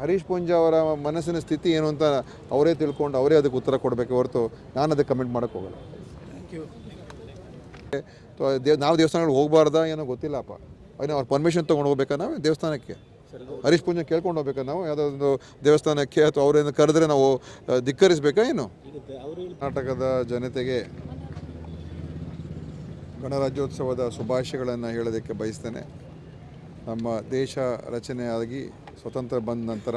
ಹರೀಶ್ ಪೂಂಜಾ ಅವರ ಮನಸ್ಸಿನ ಸ್ಥಿತಿ ಏನು ಅಂತ ಅವರೇ ತಿಳ್ಕೊಂಡು ಅವರೇ ಅದಕ್ಕೆ ಉತ್ತರ ಕೊಡಬೇಕು ಹೊರತು ನಾನು ಅದಕ್ಕೆ ಕಮೆಂಟ್ ಮಾಡೋಕ್ಕೆ ಹೋಗಲ್ಲ. ಥ್ಯಾಂಕ್ ಯು ಸೊ ದೇವ್ ನಾವು ದೇವಸ್ಥಾನಗಳಿಗೆ ಹೋಗಬಾರ್ದಾ ಏನೋ ಗೊತ್ತಿಲ್ಲಪ್ಪ. ಏನೋ ಅವ್ರ ಪರ್ಮಿಷನ್ ತೊಗೊಂಡು ಹೋಗ್ಬೇಕಾ ನಾವು ದೇವಸ್ಥಾನಕ್ಕೆ? ಹರೀಶ್ ಪೂಂಜಾ ಕೇಳ್ಕೊಂಡು ಹೋಗ್ಬೇಕಾ ನಾವು? ಯಾವುದೋ ಒಂದು ದೇವಸ್ಥಾನಕ್ಕೆ ಅಥವಾ ಅವರೇನು ಕರೆದ್ರೆ ನಾವು ಧಿಕ್ಕರಿಸ್ಬೇಕಾ ಏನು? ಅವರು ಕರ್ನಾಟಕದ ಜನತೆಗೆ ಗಣರಾಜ್ಯೋತ್ಸವದ ಶುಭಾಶಯಗಳನ್ನು ಹೇಳೋದಕ್ಕೆ ಬಯಸ್ತೇನೆ. ನಮ್ಮ ದೇಶ ರಚನೆಯಾಗಿ ಸ್ವತಂತ್ರ ಬಂದ ನಂತರ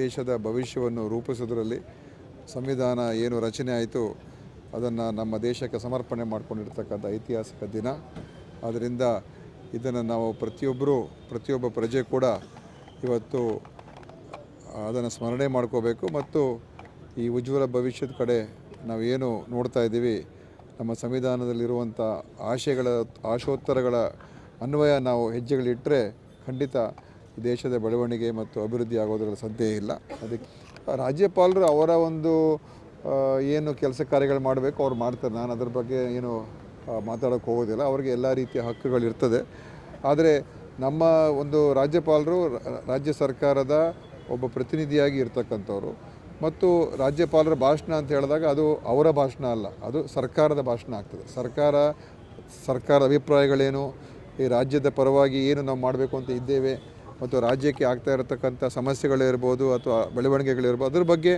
ದೇಶದ ಭವಿಷ್ಯವನ್ನು ರೂಪಿಸೋದರಲ್ಲಿ ಸಂವಿಧಾನ ಏನು ರಚನೆ ಆಯಿತು, ಅದನ್ನು ನಮ್ಮ ದೇಶಕ್ಕೆ ಸಮರ್ಪಣೆ ಮಾಡಿಕೊಂಡಿರ್ತಕ್ಕಂಥ ಐತಿಹಾಸಿಕ ದಿನ. ಆದ್ದರಿಂದ ಇದನ್ನು ನಾವು ಪ್ರತಿಯೊಬ್ಬರು, ಪ್ರತಿಯೊಬ್ಬ ಪ್ರಜೆ ಕೂಡ ಇವತ್ತು ಅದನ್ನು ಸ್ಮರಣೆ ಮಾಡ್ಕೋಬೇಕು. ಮತ್ತು ಈ ಉಜ್ವಲ ಭವಿಷ್ಯದ ಕಡೆ ನಾವು ಏನು ನೋಡ್ತಾ ಇದ್ದೀವಿ, ನಮ್ಮ ಸಂವಿಧಾನದಲ್ಲಿರುವಂಥ ಆಶಯಗಳ ಆಶೋತ್ತರಗಳ ಅನ್ವಯ ನಾವು ಹೆಜ್ಜೆಗಳಿಟ್ಟರೆ ಖಂಡಿತ ದೇಶದ ಬೆಳವಣಿಗೆ ಮತ್ತು ಅಭಿವೃದ್ಧಿ ಆಗೋದ್ರಲ್ಲಿ ಸಂದೇಹ ಇಲ್ಲ. ಅದಕ್ಕೆ ರಾಜ್ಯಪಾಲರು ಅವರ ಒಂದು ಏನು ಕೆಲಸ ಕಾರ್ಯಗಳು ಮಾಡಬೇಕು, ಅವ್ರು ಮಾಡ್ತಾರೆ. ನಾನು ಅದ್ರ ಬಗ್ಗೆ ಏನು ಮಾತಾಡೋಕ್ಕೆ ಹೋಗೋದಿಲ್ಲ. ಅವ್ರಿಗೆ ಎಲ್ಲ ರೀತಿಯ ಹಕ್ಕುಗಳಿರ್ತದೆ ಆದರೆ ನಮ್ಮ ಒಂದು ರಾಜ್ಯಪಾಲರು ರಾಜ್ಯ ಸರ್ಕಾರದ ಒಬ್ಬ ಪ್ರತಿನಿಧಿಯಾಗಿ ಇರ್ತಕ್ಕಂಥವ್ರು. ಮತ್ತು ರಾಜ್ಯಪಾಲರ ಭಾಷಣ ಅಂತ ಹೇಳಿದಾಗ ಅದು ಅವರ ಭಾಷಣ ಅಲ್ಲ, ಅದು ಸರ್ಕಾರದ ಭಾಷಣ ಆಗ್ತದೆ. ಸರ್ಕಾರ, ಸರ್ಕಾರದ ಅಭಿಪ್ರಾಯಗಳೇನು, ಈ ರಾಜ್ಯದ ಪರವಾಗಿ ಏನು ನಾವು ಮಾಡಬೇಕು ಅಂತ ಇದ್ದೇವೆ ಮತ್ತು ರಾಜ್ಯಕ್ಕೆ ಆಗ್ತಾ ಇರತಕ್ಕಂಥ ಸಮಸ್ಯೆಗಳಿರ್ಬೋದು ಅಥವಾ ಬೆಳವಣಿಗೆಗಳಿರ್ಬೋದು, ಅದ್ರ ಬಗ್ಗೆ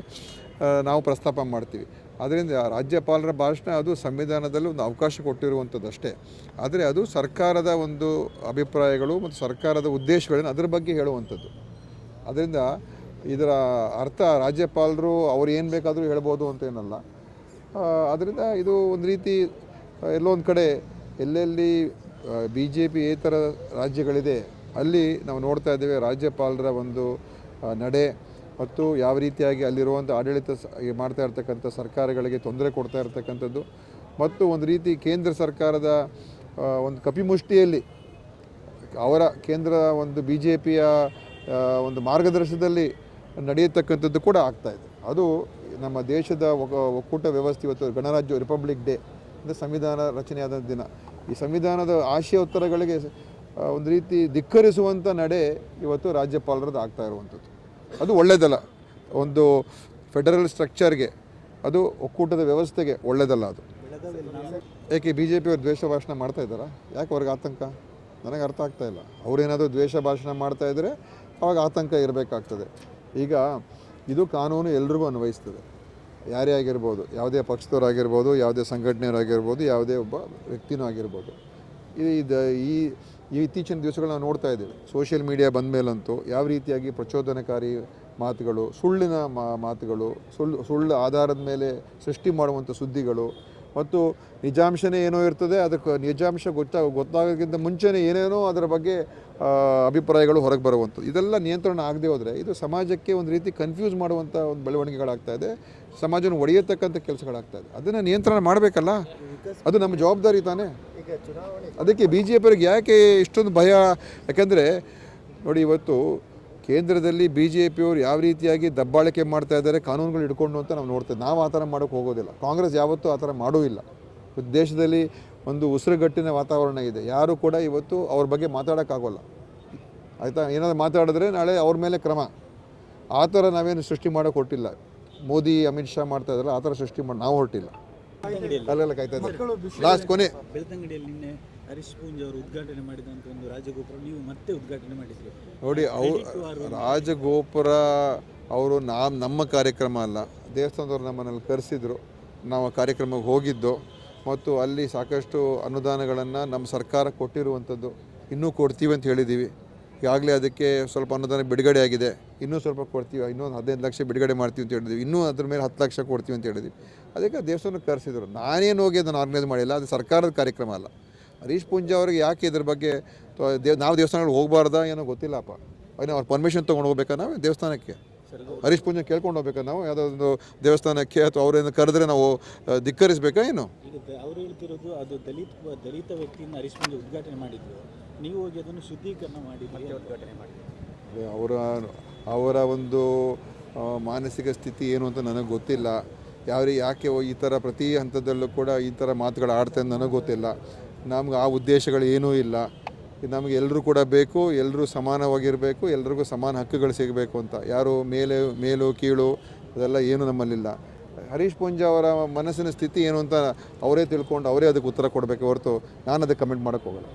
ನಾವು ಪ್ರಸ್ತಾಪ ಮಾಡ್ತೀವಿ. ಅದರಿಂದ ರಾಜ್ಯಪಾಲರ ಭಾಷಣ ಅದು ಸಂವಿಧಾನದಲ್ಲಿ ಒಂದು ಅವಕಾಶ ಕೊಟ್ಟಿರುವಂಥದ್ದು ಅಷ್ಟೇ ಆದರೆ ಅದು ಸರ್ಕಾರದ ಒಂದು ಅಭಿಪ್ರಾಯಗಳು ಮತ್ತು ಸರ್ಕಾರದ ಉದ್ದೇಶಗಳನ್ನು ಅದರ ಬಗ್ಗೆ ಹೇಳುವಂಥದ್ದು. ಅದರಿಂದ ಇದರ ಅರ್ಥ ರಾಜ್ಯಪಾಲರು ಅವ್ರು ಏನು ಬೇಕಾದರೂ ಹೇಳ್ಬೋದು ಅಂತ ಏನಲ್ಲ. ಅದರಿಂದ ಇದು ಒಂದು ರೀತಿ ಎಲ್ಲೊಂದು ಕಡೆ ಎಲ್ಲೆಲ್ಲಿ ಬಿ ಜೆ ಪಿ ಏತರ ರಾಜ್ಯಗಳಿದೆ ಅಲ್ಲಿ ನಾವು ನೋಡ್ತಾ ಇದ್ದೇವೆ ರಾಜ್ಯಪಾಲರ ಒಂದು ನಡೆ ಮತ್ತು ಯಾವ ರೀತಿಯಾಗಿ ಅಲ್ಲಿರುವಂಥ ಆಡಳಿತ ಮಾಡ್ತಾ ಇರ್ತಕ್ಕಂಥ ಸರ್ಕಾರಗಳಿಗೆ ತೊಂದರೆ ಕೊಡ್ತಾ ಇರ್ತಕ್ಕಂಥದ್ದು ಮತ್ತು ಒಂದು ರೀತಿ ಕೇಂದ್ರ ಸರ್ಕಾರದ ಒಂದು ಕಪಿಮುಷ್ಟಿಯಲ್ಲಿ ಅವರ ಕೇಂದ್ರ ಒಂದು ಬಿ ಜೆ ಪಿಯ ಒಂದು ಮಾರ್ಗದರ್ಶನದಲ್ಲಿ ನಡೆಯತಕ್ಕಂಥದ್ದು ಕೂಡ ಆಗ್ತಾ ಇದೆ. ಅದು ನಮ್ಮ ದೇಶದ ಒಕ್ಕೂಟ ವ್ಯವಸ್ಥೆ ಇವತ್ತು ಗಣರಾಜ್ಯ ರಿಪಬ್ಲಿಕ್ ಡೇ ಅಂದರೆ ಸಂವಿಧಾನ ರಚನೆಯಾದ ದಿನ. ಈ ಸಂವಿಧಾನದ ಆಶಯೋತ್ತರಗಳಿಗೆ ಆ, ಒಂದು ರೀತಿ ಧಿಕ್ಕರಿಸುವಂಥ ನಡೆ ಇವತ್ತು ರಾಜ್ಯಪಾಲರದ್ದು ಆಗ್ತಾ ಇರುವಂಥದ್ದು. ಅದು ಒಳ್ಳೆಯದಲ್ಲ ಒಂದು ಫೆಡರಲ್ ಸ್ಟ್ರಕ್ಚರ್ಗೆ ಅದು ಒಕ್ಕೂಟದ ವ್ಯವಸ್ಥೆಗೆ ಒಳ್ಳೆಯದಲ್ಲ ಅದು. ಏಕೆ ಬಿ ಜೆ ಪಿಯವ್ರು ದ್ವೇಷ ಭಾಷಣ ಮಾಡ್ತಾ ಇದ್ದಾರಾ? ಯಾಕೆ ಅವ್ರಿಗೆ ಆತಂಕ? ನನಗೆ ಅರ್ಥ ಆಗ್ತಾ ಇಲ್ಲ. ಅವರೇನಾದರೂ ದ್ವೇಷ ಭಾಷಣ ಮಾಡ್ತಾ ಇದ್ದರೆ ಅವಾಗ ಆತಂಕ ಇರಬೇಕಾಗ್ತದೆ. ಈಗ ಇದು ಕಾನೂನು ಎಲ್ರಿಗೂ ಅನ್ವಯಿಸ್ತದೆ. ಯಾರೇ ಆಗಿರ್ಬೋದು, ಯಾವುದೇ ಪಕ್ಷದವರಾಗಿರ್ಬೋದು ಯಾವುದೇ ಸಂಘಟನೆಯವರಾಗಿರ್ಬೋದು ಯಾವುದೇ ಒಬ್ಬ ವ್ಯಕ್ತಿನೂ ಆಗಿರ್ಬೋದು. ಇದು ಈ ಈ ಇತ್ತೀಚಿನ ದಿವಸಗಳು ನಾವು ನೋಡ್ತಾ ಇದ್ದೇವೆ. ಸೋಷಿಯಲ್ ಮೀಡಿಯಾ ಬಂದ ಮೇಲಂತೂ ಯಾವ ರೀತಿಯಾಗಿ ಪ್ರಚೋದನಕಾರಿ ಮಾತುಗಳು, ಸುಳ್ಳಿನ ಮಾತುಗಳು, ಸುಳ್ಳು ಸುಳ್ಳು ಆಧಾರದ ಮೇಲೆ ಸೃಷ್ಟಿ ಮಾಡುವಂಥ ಸುದ್ದಿಗಳು ಮತ್ತು ನಿಜಾಂಶನೇ ಏನೋ ಇರ್ತದೆ, ಅದಕ್ಕೆ ನಿಜಾಂಶ ಗೊತ್ತಾಗ ಗೊತ್ತಾಗೋಕ್ಕಿಂತ ಮುಂಚೆನೇ ಏನೇನೋ ಅದರ ಬಗ್ಗೆ ಅಭಿಪ್ರಾಯಗಳು ಹೊರಗೆ ಬರುವಂಥದ್ದು. ಇದೆಲ್ಲ ನಿಯಂತ್ರಣ ಆಗದೆ ಹೋದರೆ ಇದು ಸಮಾಜಕ್ಕೆ ಒಂದು ರೀತಿ ಕನ್ಫ್ಯೂಸ್ ಮಾಡುವಂಥ ಒಂದು ಬೆಳವಣಿಗೆಗಳಾಗ್ತಾ ಇದೆ. ಸಮಾಜವನ್ನು ಒಡೆಯತಕ್ಕಂಥ ಕೆಲಸಗಳಾಗ್ತಾ ಇದೆ. ಅದನ್ನು ನಿಯಂತ್ರಣ ಮಾಡಬೇಕಲ್ಲ? ಅದು ನಮ್ಮ ಜವಾಬ್ದಾರಿ ತಾನೇ? ಅದಕ್ಕೆ ಬಿ ಜೆ ಪಿಯವ್ರಿಗೆ ಯಾಕೆ ಇಷ್ಟೊಂದು ಭಯ? ಯಾಕಂದರೆ ನೋಡಿ ಇವತ್ತು ಕೇಂದ್ರದಲ್ಲಿ ಬಿ ಜೆ ಪಿಯವರು ಯಾವ ರೀತಿಯಾಗಿ ದಬ್ಬಾಳಿಕೆ ಮಾಡ್ತಾ ಇದ್ದಾರೆ, ಕಾನೂನುಗಳು ಹಿಡ್ಕೊಂಡು ಅಂತ ನಾವು ನೋಡ್ತೇವೆ ನಾವು ಆ ಥರ ಮಾಡೋಕ್ಕೆ ಹೋಗೋದಿಲ್ಲ. ಕಾಂಗ್ರೆಸ್ ಯಾವತ್ತೂ ಆ ಥರ ಮಾಡೂ ಇಲ್ಲ. ದೇಶದಲ್ಲಿ ಒಂದು ಉಸಿರುಗಟ್ಟಿನ ವಾತಾವರಣ ಇದೆ. ಯಾರು ಕೂಡ ಇವತ್ತು ಅವ್ರ ಬಗ್ಗೆ ಮಾತಾಡೋಕ್ಕಾಗೋಲ್ಲ. ಆಯಿತಾ? ಏನಾದರೂ ಮಾತಾಡಿದ್ರೆ ನಾಳೆ ಅವ್ರ ಮೇಲೆ ಕ್ರಮ. ಆ ಥರ ನಾವೇನು ಸೃಷ್ಟಿ ಮಾಡೋಕೆ ಹೊಟ್ಟಿಲ್ಲ ಮೋದಿ, ಅಮಿತ್ ಶಾ ಮಾಡ್ತಾಯಿದ್ರಲ್ಲ ಆ ಥರ ಸೃಷ್ಟಿ ಮಾಡಿ ನಾವು ಹೊರಟಿಲ್ಲ. ಅಲ್ಲೆಲ್ಲ ಕಾಯ್ತಾ ಇದ್ದಾರೆ. ಲಾಸ್ಟ್ ಕೊನೆ. ಬೆಳ್ತಂಗಡಿಯಲ್ಲಿ ನಿನ್ನೆ ಹರೀಶ್ ಪೂಂಜ್ ಅವರು ಉದ್ಘಾಟನೆ ಮಾಡಿದಂತ ಒಂದು ರಾಜಗೋಪುರ ನೀವು ಮತ್ತೆ ಉದ್ಘಾಟನೆ ಮಾಡಿದ್ರಿ. ನೋಡಿ ಅವ್ರು ರಾಜಗೋಪುರ ಅವರು ನಾವು ನಮ್ಮ ಕಾರ್ಯಕ್ರಮ ಅಲ್ಲ. ದೇವಸ್ಥಾನದವ್ರು ನಮ್ಮನ್ನಲ್ಲಿ ಕರೆಸಿದ್ರು. ನಾವು ಕಾರ್ಯಕ್ರಮಕ್ಕೆ ಹೋಗಿದ್ದು. ಮತ್ತು ಅಲ್ಲಿ ಸಾಕಷ್ಟು ಅನುದಾನಗಳನ್ನು ನಮ್ಮ ಸರ್ಕಾರ ಕೊಟ್ಟಿರುವಂಥದ್ದು ಇನ್ನೂ ಕೊಡ್ತೀವಿ ಅಂತ ಹೇಳಿದ್ದೀವಿ. ಈಗಾಗಲೇ ಅದಕ್ಕೆ ಸ್ವಲ್ಪ ಅನುದಾನ ಬಿಡುಗಡೆ ಆಗಿದೆ. ಇನ್ನೂ ಸ್ವಲ್ಪ ಕೊಡ್ತೀವಿ, ಇನ್ನೂ ಒಂದು ಹದಿನೈದು ಲಕ್ಷ ಬಿಡುಗಡೆ ಮಾಡ್ತೀವಿ ಅಂತ ಹೇಳಿದ್ವಿ. ಇನ್ನೂ ಅದ್ರ ಮೇಲೆ ಹತ್ತು ಲಕ್ಷ ಕೊಡ್ತೀವಿ ಅಂತ ಹೇಳಿದ್ವಿ. ಅದಕ್ಕೆ ದೇವಸ್ಥಾನಕ್ಕೆ ಕರೆಸಿದ್ರು. ನಾನೇನು ಹೋಗಿ ಅದನ್ನು ಆರ್ಗನೈಸ್ ಮಾಡಿಲ್ಲ, ಅದು ಸರ್ಕಾರದ ಕಾರ್ಯಕ್ರಮ ಅಲ್ಲ. ಹರೀಶ್ ಪೂಂಜಾ ಅವ್ರಿಗೆ ಯಾಕೆ ಇದ್ರ ಬಗ್ಗೆ ದೇವ್, ನಾವು ದೇವಸ್ಥಾನಗಳಿಗೆ ಹೋಗಬಾರ್ದ ಏನೋ ಗೊತ್ತಿಲ್ಲಪ್ಪ. ಅವ್ನು ಅವ್ರ ಪರ್ಮಿಷನ್ ತೊಗೊಂಡು ಹೋಗ್ಬೇಕಾ ನಾವು ದೇವಸ್ಥಾನಕ್ಕೆ? ಹರೀಶ್ ಪೂಂಜಾ ಕೇಳ್ಕೊಂಡು ಹೋಗ್ಬೇಕಾ ನಾವು? ಯಾವುದೋ ಒಂದು ದೇವಸ್ಥಾನಕ್ಕೆ ಅಥವಾ ಅವರೇನು ಕರೆದ್ರೆ ನಾವು ಧಿಕ್ಕರಿಸ್ಬೇಕಾ ಏನು? ಅವರು ಹೇಳ್ತಿರೋದು, ಅದು ದಲಿತ ದಲಿತ ವ್ಯಕ್ತಿಯಿಂದ ಹರೀಶ್ ಪೂಜೆ ಉದ್ಘಾಟನೆ ಮಾಡಿದ್ರು. ನೀವು ಹೋಗಿ ಅದನ್ನು ಶುದ್ಧೀಕರಣ ಮಾಡಿ ಮತ್ತೆ ಉದ್ಘಾಟನೆ ಮಾಡಿ. ಅದೇ ಅವರ ಅವರ ಒಂದು ಮಾನಸಿಕ ಸ್ಥಿತಿ ಏನು ಅಂತ ನನಗೆ ಗೊತ್ತಿಲ್ಲ. ಯಾವ ಯಾಕೆ ಈ ಥರ ಪ್ರತಿ ಹಂತದಲ್ಲೂ ಕೂಡ ಈ ಥರ ಮಾತುಗಳು ಆಡ್ತಾರೆ ಅಂತ ನನಗೆ ಗೊತ್ತಿಲ್ಲ. ನಮ್ಗೆ ಆ ಉದ್ದೇಶಗಳು ಏನೂ ಇಲ್ಲ. ನಮಗೆ ಎಲ್ಲರೂ ಕೂಡ ಬೇಕು ಎಲ್ಲರೂ ಸಮಾನವಾಗಿರಬೇಕು ಎಲ್ರಿಗೂ ಸಮಾನ ಹಕ್ಕುಗಳು ಸಿಗಬೇಕು ಅಂತ. ಯಾರು ಮೇಲೆ ಮೇಲು ಕೀಳು ಅದೆಲ್ಲ ಏನು ನಮ್ಮಲ್ಲಿಲ್ಲ. ಹರೀಶ್ ಪೂಂಜಾ ಅವರ ಮನಸ್ಸಿನ ಸ್ಥಿತಿ ಏನು ಅಂತ ಅವರೇ ತಿಳ್ಕೊಂಡು ಅವರೇ ಅದಕ್ಕೆ ಉತ್ತರ ಕೊಡಬೇಕು ಹೊರತು ನಾನು ಅದಕ್ಕೆ ಕಮೆಂಟ್ ಮಾಡೋಕ್ಕೆ ಹೋಗಲ್ಲ.